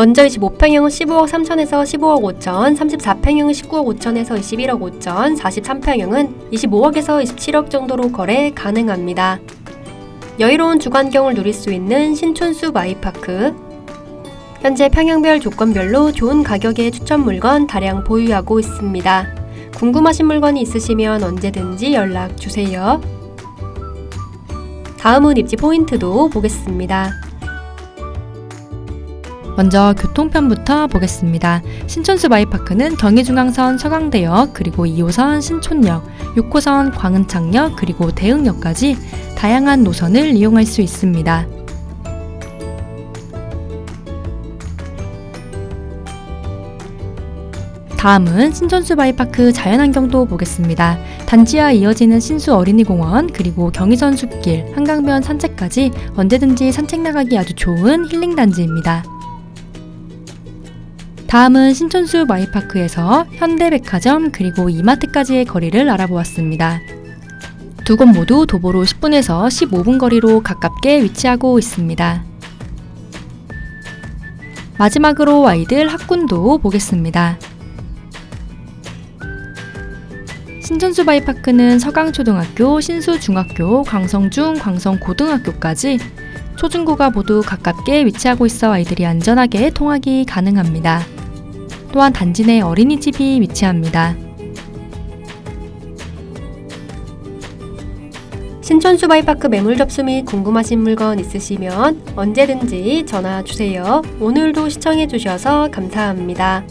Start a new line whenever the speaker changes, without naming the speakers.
먼저 25평형은 15억 3천에서 15억 5천, 34평형은 19억 5천에서 21억 5천, 43평형은 25억에서 27억 정도로 거래 가능합니다. 여유로운 주관경을 누릴 수 있는 신촌숲 아이파크. 현재 평형별 조건별로 좋은 가격의 추천 물건 다량 보유하고 있습니다. 궁금하신 물건이 있으시면 언제든지 연락 주세요. 다음은 입지 포인트도 보겠습니다.
먼저 교통편부터 보겠습니다. 신촌숲 아이파크는 경의중앙선 서강대역, 그리고 2호선 신촌역, 6호선 광은창역, 그리고 대흥역까지 다양한 노선을 이용할 수 있습니다. 다음은 신촌숲 아이파크 자연환경도 보겠습니다. 단지와 이어지는 신수 어린이공원, 그리고 경의선 숲길, 한강변 산책까지 언제든지 산책 나가기 아주 좋은 힐링 단지입니다. 다음은 신촌숲 아이파크에서 현대백화점 그리고 이마트까지의 거리를 알아보았습니다. 두 곳 모두 도보로 10분에서 15분 거리로 가깝게 위치하고 있습니다. 마지막으로 아이들 학군도 보겠습니다. 신촌숲 아이파크는 서강초등학교, 신수중학교, 광성중, 광성고등학교까지 초중고가 모두 가깝게 위치하고 있어 아이들이 안전하게 통학이 가능합니다. 또한 단지 내 어린이집이 위치합니다.
신촌숲 아이파크 매물 접수 및 궁금하신 물건 있으시면 언제든지 전화 주세요. 오늘도 시청해 주셔서 감사합니다.